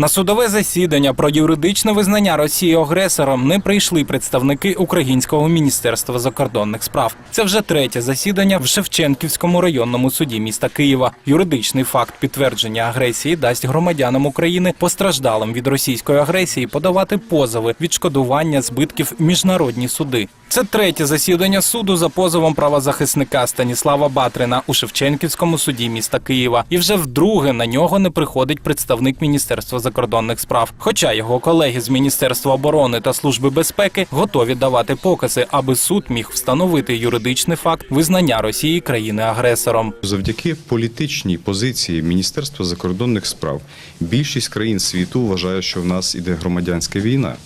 На судове засідання про юридичне визнання Росії агресором не прийшли представники Українського міністерства закордонних справ. Це вже третє засідання в Шевченківському районному суді міста Києва. Юридичний факт підтвердження агресії дасть громадянам України постраждалим від російської агресії подавати позови відшкодування збитків міжнародні суди. Це третє засідання суду за позовом правозахисника Станіслава Батрина у Шевченківському суді міста Києва. І вже вдруге на нього не приходить представник Міністерства закордонних справ. Хоча його колеги з Міністерства оборони та Служби безпеки готові давати покази, аби суд міг встановити юридичний факт визнання Росії країни-агресором. Завдяки політичній позиції Міністерства закордонних справ більшість країн світу вважає, що в нас іде громадянська війна.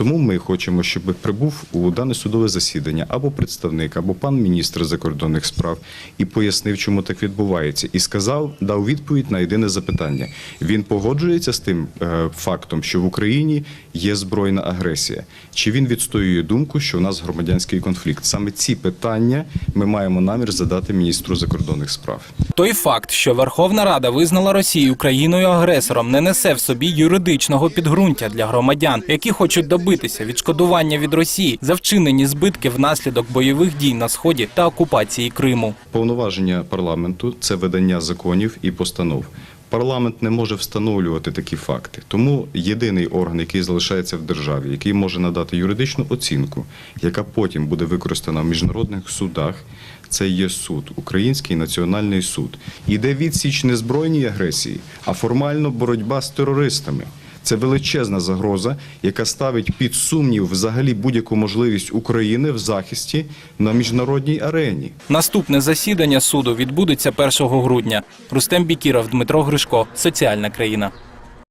Тому ми хочемо, щоб прибув у дане судове засідання або представник, або пан міністр закордонних справ і пояснив, чому так відбувається, і сказав, дав відповідь на єдине запитання. Він погоджується з тим е, фактом, що в Україні є збройна агресія, чи він відстоює думку, що в нас громадянський конфлікт. Саме ці питання ми маємо намір задати міністру закордонних справ. Той факт, що Верховна Рада визнала Росію країною-агресором, не несе в собі юридичного підґрунтя для громадян, які хочуть добитися відшкодування від Росії за вчинені збитки внаслідок бойових дій на сході та окупації Криму. Повноваження парламенту це видання законів і постанов. Парламент не може встановлювати такі факти. Тому єдиний орган, який залишається в державі, який може надати юридичну оцінку, яка потім буде використана в міжнародних судах, це є суд, Український національний суд. Іде відсіч не збройній агресії, а формально боротьба з терористами. Це величезна загроза, яка ставить під сумнів взагалі будь-яку можливість України в захисті на міжнародній арені. Наступне засідання суду відбудеться 1 грудня. Рустем Бікіров, Дмитро Гришко, Соціальна країна.